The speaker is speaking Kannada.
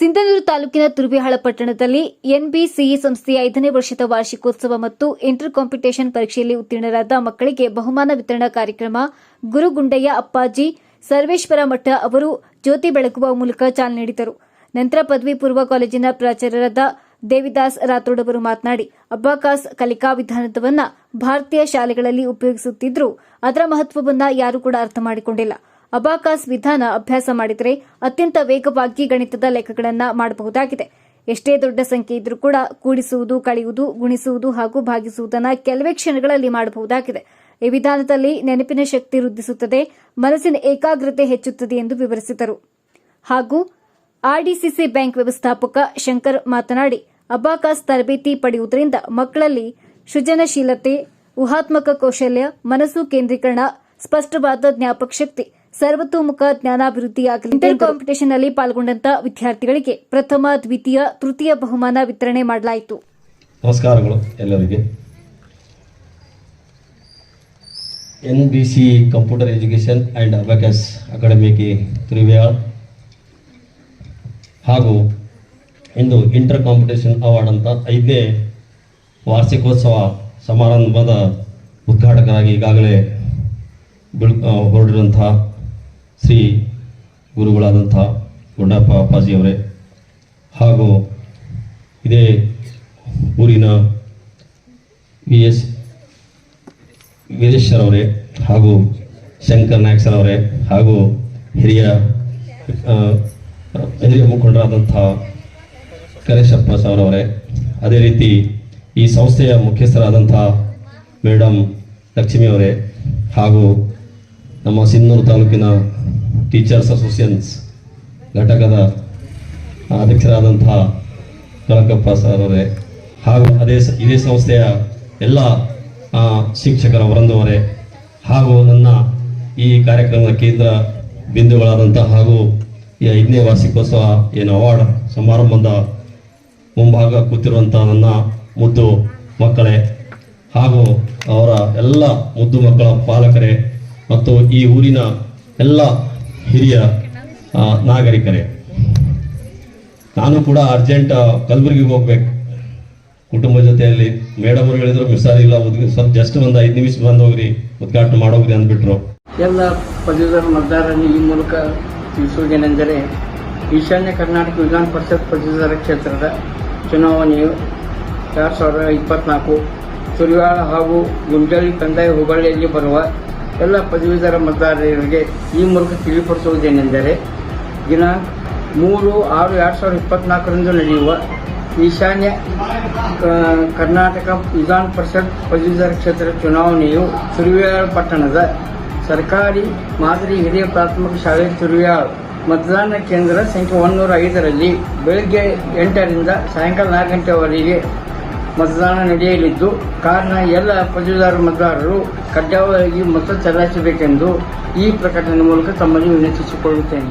ಸಿಂಧನೂರು ತಾಲೂಕಿನ ತುರ್ಬಿಹಾಳ ಪಟ್ಟಣದಲ್ಲಿ ಎನ್ಬಿಸಿಇ ಸಂಸ್ಥೆಯ ಐದನೇ ವರ್ಷದ ವಾರ್ಷಿಕೋತ್ಸವ ಮತ್ತು ಇಂಟರ್ ಕಾಂಪಿಟೇಷನ್ ಪರೀಕ್ಷೆಯಲ್ಲಿ ಉತ್ತೀರ್ಣರಾದ ಮಕ್ಕಳಿಗೆ ಬಹುಮಾನ ವಿತರಣಾ ಕಾರ್ಯಕ್ರಮ ಗುರುಗುಂಡಯ್ಯ ಅಪ್ಪಾಜಿ ಸರ್ವೇಶ್ವರ ಮಠ ಅವರು ಜ್ಯೋತಿ ಬೆಳಗುವ ಮೂಲಕ ಚಾಲನೆ ನೀಡಿದರು. ನಂತರ ಪದವಿ ಪೂರ್ವ ಕಾಲೇಜಿನ ಪ್ರಾಚಾರ್ಯರಾದ ದೇವಿದಾಸ್ ರಾಥೋಡ್ ಅವರು ಮಾತನಾಡಿ, ಅಬ್ಬಾಕಾಸ್ ಕಲಿಕಾ ವಿಧಾನವನ್ನ ಭಾರತೀಯ ಶಾಲೆಗಳಲ್ಲಿ ಉಪಯೋಗಿಸುತ್ತಿದ್ದರೂ ಅದರ ಮಹತ್ವವನ್ನ ಯಾರೂ ಕೂಡ ಅರ್ಥ ಮಾಡಿಕೊಂಡಿಲ್ಲ. ಅಬಾಕಾಸ್ ವಿಧಾನ ಅಭ್ಯಾಸ ಮಾಡಿದರೆ ಅತ್ಯಂತ ವೇಗವಾಗಿ ಗಣಿತದ ಲೆಕ್ಕಗಳನ್ನು ಮಾಡಬಹುದಾಗಿದೆ. ಎಷ್ಟೇ ದೊಡ್ಡ ಸಂಖ್ಯೆ ಇದ್ರೂ ಕೂಡ ಕೂಡಿಸುವುದು, ಕಳೆಯುವುದು, ಗುಣಿಸುವುದು ಹಾಗೂ ಭಾಗಿಸುವುದನ್ನು ಕೆಲವೇ ಕ್ಷಣಗಳಲ್ಲಿ ಮಾಡಬಹುದಾಗಿದೆ. ಈ ವಿಧಾನದಲ್ಲಿ ನೆನಪಿನ ಶಕ್ತಿ ವೃದ್ಧಿಸುತ್ತದೆ, ಮನಸ್ಸಿನ ಏಕಾಗ್ರತೆ ಹೆಚ್ಚುತ್ತದೆ ಎಂದು ವಿವರಿಸಿದರು. ಹಾಗೂ ಆರ್ಡಿಸಿಸಿ ಬ್ಯಾಂಕ್ ವ್ಯವಸ್ಥಾಪಕ ಶಂಕರ್ ಮಾತನಾಡಿ, ಅಬಾಕಾಸ್ ತರಬೇತಿ ಪಡೆಯುವುದರಿಂದ ಮಕ್ಕಳಲ್ಲಿ ಸೃಜನಶೀಲತೆ, ಊಹಾತ್ಮಕ ಕೌಶಲ್ಯ, ಮನಸ್ಸು ಕೇಂದ್ರೀಕರಣ, ಸ್ಪಷ್ಟವಾದ ಜ್ಞಾಪಕ ಶಕ್ತಿ ಸರ್ವತೋಮುಖ ಜ್ಞಾನಾಭಿವೃದ್ಧಿಯಾಗಲಿ ಇಂಟರ್ ಕಾಂಪಿಟೇಷನ್ನಲ್ಲಿ ಪಾಲ್ಗೊಂಡಂತ ವಿದ್ಯಾರ್ಥಿಗಳಿಗೆ ಪ್ರಥಮ ದ್ವಿತೀಯ ತೃತೀಯ ಬಹುಮಾನ ವಿತರಣೆ ಮಾಡಲಾಯಿತು. ನಮಸ್ಕಾರಗಳು ಎಲ್ಲರಿಗೆ. N B C computer education and abacus ಅಕಾಡೆಮಿಗೆ ತ್ರಿವ್ಯಾಳ್ ಹಾಗೂ ಇಂದು ಇಂಟರ್ ಕಾಂಪಿಟೇಷನ್ ಅವಾರ್ಡ್ ಅಂತ ಐದನೇ ವಾರ್ಷಿಕೋತ್ಸವ ಸಮಾರಂಭದ ಉದ್ಘಾಟಕರಾಗಿ ಈಗಾಗಲೇ ಬಿಳ್ ಹೊರಡಿರುವಂತಹ ಶ್ರೀ ಗುರುಗಳಾದಂಥ ಗುಂಡಪ್ಪ ಅಪ್ಪಾಜಿಯವರೇ ಹಾಗೂ ಇದೇ ಊರಿನ ವಿ ಎಸ್ ವೀರೇಶ್ವರ್ ಅವರೇ ಹಾಗೂ ಶಂಕರ್ ನಾಯಕ್ ಸರ್ ಅವರೇ ಹಾಗೂ ಹಿರಿಯ ಹಿರಿಯ ಮುಖಂಡರಾದಂಥ ಕರೇಶಪ್ಪ ಸರ್ ಅವರೇ ಅದೇ ರೀತಿ ಈ ಸಂಸ್ಥೆಯ ಮುಖ್ಯಸ್ಥರಾದಂಥ ಮೇಡಮ್ ಲಕ್ಷ್ಮಿ ಅವರೇ ಹಾಗೂ ನಮ್ಮ ಸಿನ್ನೂರು ತಾಲೂಕಿನ ಟೀಚರ್ಸ್ ಅಸೋಸಿಯನ್ಸ್ ಘಟಕದ ಅಧ್ಯಕ್ಷರಾದಂಥ ಕಳಕಪ್ಪ ಅವರೇ, ಹಾಗೂ ಅದೇ ಇದೇ ಸಂಸ್ಥೆಯ ಎಲ್ಲ ಶಿಕ್ಷಕರ ವೃಂದವರೇ, ಹಾಗೂ ನನ್ನ ಈ ಕಾರ್ಯಕ್ರಮದ ಕೇಂದ್ರ ಬಿಂದುಗಳಾದಂಥ ಹಾಗೂ ಈ ಐದನೇ ವಾರ್ಷಿಕೋತ್ಸವ ಏನು ಅವಾರ್ಡ್ ಸಮಾರಂಭದ ಮುಂಭಾಗ ಕೂತಿರುವಂಥ ನನ್ನ ಮುದ್ದು ಮಕ್ಕಳೇ, ಹಾಗೂ ಅವರ ಎಲ್ಲ ಮುದ್ದು ಮಕ್ಕಳ ಪಾಲಕರೇ ಮತ್ತು ಈ ಊರಿನ ಎಲ್ಲ ಹಿರಿಯ ನಾಗರಿಕರೇ, ನಾನು ಕೂಡ ಅರ್ಜೆಂಟ್ ಕಲಬುರಗಿಗೆ ಹೋಗ್ಬೇಕು. ಕುಟುಂಬ ಜೊತೆಯಲ್ಲಿ ಮೇಡಮ್ ಅವ್ರು ಹೇಳಿದ್ರು, ಮಿಸ್ ಇಲ್ಲ ಸ್ವಲ್ಪ ಜಸ್ಟ್ ಒಂದು ಐದು ನಿಮಿಷ ಬಂದು ಹೋಗ್ರಿ ಉದ್ಘಾಟನೆ ಮಾಡೋಗ್ರಿ ಅಂದ್ಬಿಟ್ರು. ಎಲ್ಲ ಪದವೀಧರ ಮತದಾರರಲ್ಲಿ ಈ ಮೂಲಕ ತಿಳಿಸುವುದೇನೆಂದರೆ, ಈಶಾನ್ಯ ಕರ್ನಾಟಕ ವಿಧಾನ ಪರಿಷತ್ ಪದವೀಧರ ಕ್ಷೇತ್ರದ ಚುನಾವಣೆಯು ಎರಡು ಸಾವಿರದ ಇಪ್ಪತ್ನಾಲ್ಕು, ಸುರಿವಾಳ ಹಾಗೂ ಗುಂಜಾಳಿ ಕಂದಾಯ ಹುಬ್ಬಳ್ಳಿಯಲ್ಲಿ ಬರುವ ಎಲ್ಲ ಪದವೀಧರ ಮತದಾರರಿಗೆ ಈ ಮೂಲಕ ತಿಳಿಪಡಿಸುವುದೇನೆಂದರೆ, ದಿನ ಮೂರು, ಆರು, ಎರಡು ಸಾವಿರದ ಇಪ್ಪತ್ನಾಲ್ಕರಂದು ನಡೆಯುವ ಈಶಾನ್ಯ ಕರ್ನಾಟಕ ವಿಧಾನ ಪರಿಷತ್ ಪದವೀಧರ ಕ್ಷೇತ್ರ ಚುನಾವಣೆಯು ಸುರಿವಾಳ ಪಟ್ಟಣದ ಸರ್ಕಾರಿ ಮಾದರಿ ಹಿರಿಯ ಪ್ರಾಥಮಿಕ ಶಾಲೆ ತುರುವ್ಯಾಳ್ ಮತದಾನ ಕೇಂದ್ರ ಸಂಖ್ಯೆ ಒಂದೂರ ಐದರಲ್ಲಿ ಬೆಳಗ್ಗೆ ಎಂಟರಿಂದ ಸಾಯಂಕಾಲ ನಾಲ್ಕು ಗಂಟೆವರೆಗೆ ಮತದಾನ ನಡೆಯಲಿದ್ದು ಕಾರಣ ಎಲ್ಲ ಪದವೀಧರ ಮತದಾರರು ಕಡ್ಡಾಯವಾಗಿ ಮತ ಚಲಾಯಿಸಬೇಕೆಂದು ಈ ಪ್ರಕಟಣೆ ಮೂಲಕ ತಮ್ಮಲ್ಲಿ ವಿನಂತಿಸಿಕೊಳ್ಳುತ್ತೇನೆ.